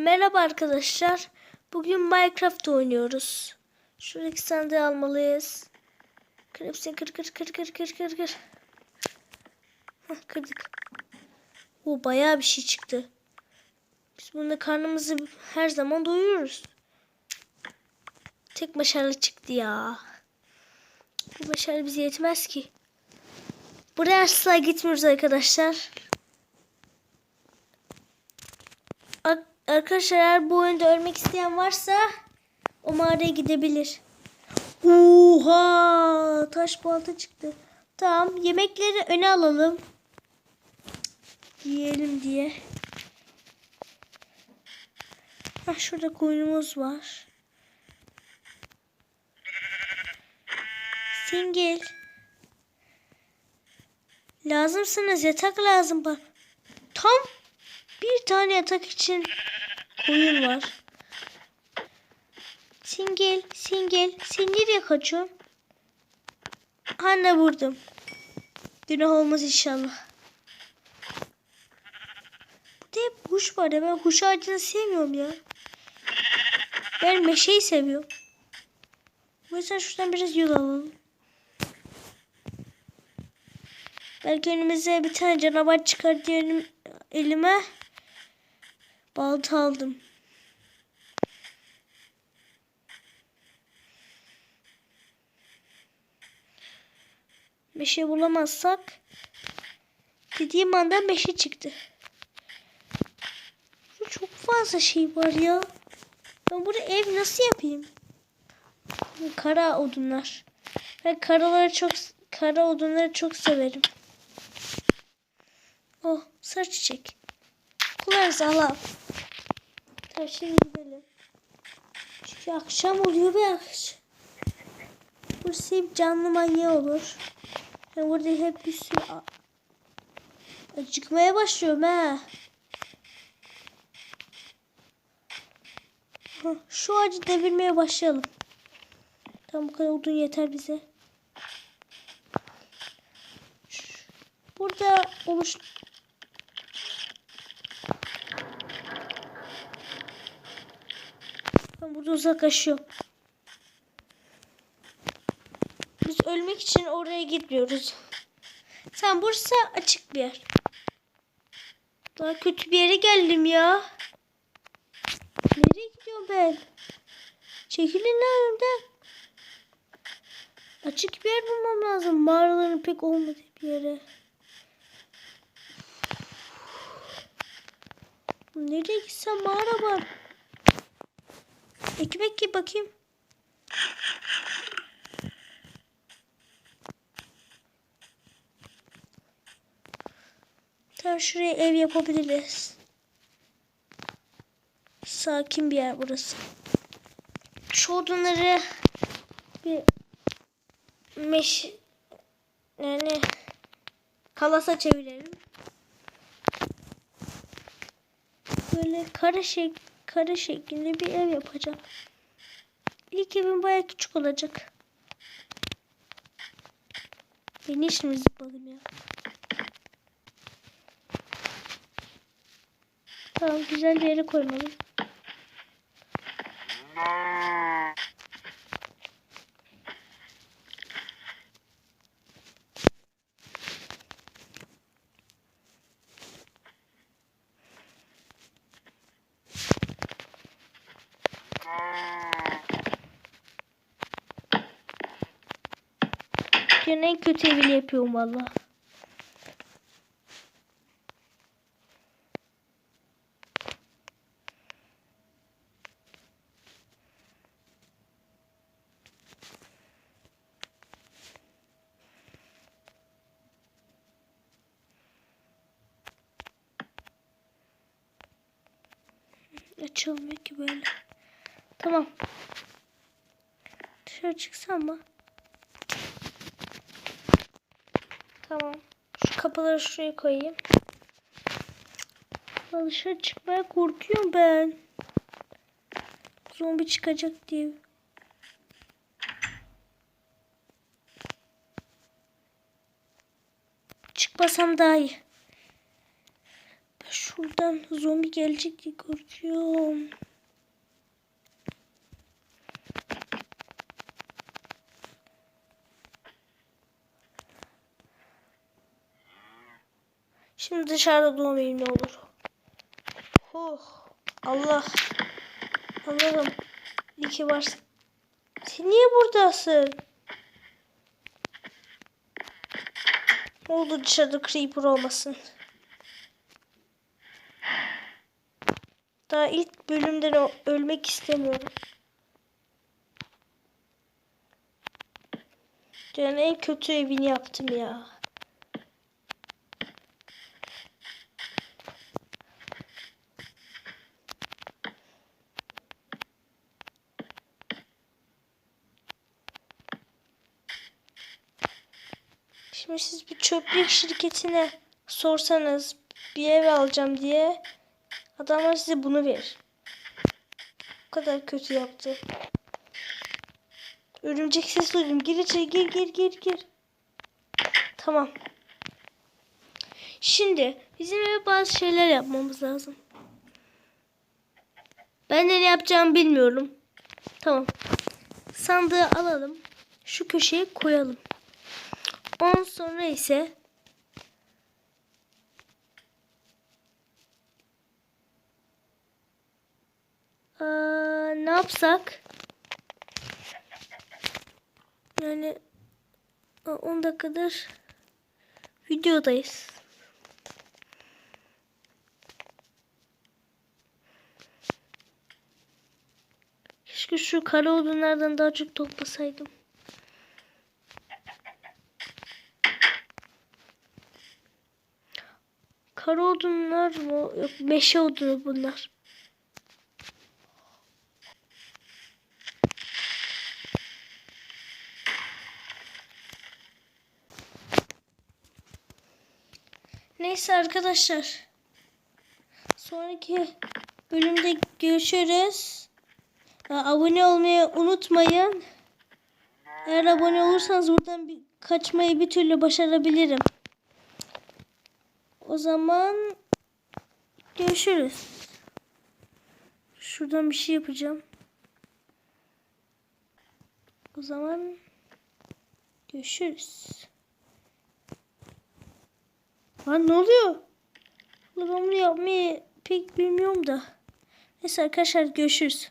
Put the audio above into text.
Merhaba arkadaşlar. Bugün Minecraft oynuyoruz. Şuradaki sandığı almalıyız. Kır hepsini kır kır kır kır kır kır kır. Hah, kırdık. O bayağı bir şey çıktı. Biz bununla karnımızı her zaman doyururuz. Tek başarılı çıktı ya. Bu başarı bize yetmez ki. Buraya asla gitmiyoruz arkadaşlar. Ar- Arkadaşlar eğer bu oyunda ölmek isteyen varsa o mağaraya gidebilir. Oha! Taş balta çıktı. Tamam yemekleri öne alalım. Yiyelim diye. Hah şurada koyunumuz var. Singil. Lazımsınız yatak lazım bak. Tam bir tane yatak için koyun var. Singil, singil. Sen nereye kaçıyorsun? Anne vurdum. Günah olmaz inşallah. De hep kuş var ya ben kuş ağacını sevmiyorum ya. Ben meşeyi seviyorum. Mesela şuradan biraz yol alalım. Belki önümüze bir tane canavar çıkar diye elim- elime balta aldım. Meşe bulamazsak dediğim anda meşe çıktı. Çok fazla şey var ya. Ben burada ev nasıl yapayım? Kara odunlar. Ben karaları çok kara odunları çok severim. Oh sarı çiçek. Kullanırız Allah. Tamam gidelim. Çünkü akşam oluyor ve akşam. Burası hep canlı manyağı olur. Ben burada hep bir sürü acıkmaya başlıyorum. Hah, Şu ağacı devirmeye başlayalım. Tamam bu kadar odun yeter bize. Burada oluş Ben burada uzaklaşıyorum. Biz ölmek için oraya gitmiyoruz. Sen burası açık bir yer. Daha kötü bir yere geldim ya. Nereye gidiyorum ben? Çekilin lan önümden. Açık bir yer bulmam lazım. Mağaraların pek olmadığı bir yere. Nereye gitsem mağara var. Ekmek ye bakayım. Tamam şuraya ev yapabiliriz. Sakin bir yer burası. Şu odunları bir meş yani kalasa çevirelim. Böyle kare şek kare şeklinde bir ev yapacağım. İlk evim bayağı küçük olacak. Ben işimi zıpladım ya. Tamam güzel bir yere koymalıyım. Dünyanın en kötü evini yapıyorum valla. Açılmıyor ki böyle. Tamam. Dışarı çıksam mı? Tamam. Şu kapıları şuraya koyayım. Ya Dışarı çıkmaya korkuyorum ben. Zombi çıkacak diye. Çıkmasam daha iyi. Şu Buradan zombi gelecek diye korkuyorum. Şimdi dışarıda doğmayayım ne olur. Oh Allah. Allah'ım. İyi ki varsın. Sen niye buradasın? Olur dışarıda creeper olmasın. Daha ilk bölümden ölmek istemiyorum. Dünyanın en kötü evini yaptım ya. Şimdi siz bir çöplük şirketine sorsanız bir ev alacağım diye adamlar size bunu verir. Bu kadar kötü yaptı. Örümcek ses duydum. Gir içeri gir gir gir gir. Tamam. Şimdi bizim eve bazı şeyler yapmamız lazım. Ben de ne yapacağımı bilmiyorum. Tamam. Sandığı alalım. Şu köşeye koyalım. Ondan sonra ise Aa, ne yapsak? Yani aa, 10 dakikadır videodayız. Keşke şu kara odunlardan daha çok toplasaydım. Kara odunlar mı? Yok meşe odunu bunlar. Neyse arkadaşlar. Sonraki bölümde görüşürüz. Abone olmayı unutmayın. Eğer abone olursanız buradan bir, kaçmayı bir türlü başarabilirim. O zaman görüşürüz. Şuradan bir şey yapacağım. O zaman görüşürüz. Lan ne oluyor? Ben bunu yapmayı pek bilmiyorum da. Neyse arkadaşlar görüşürüz.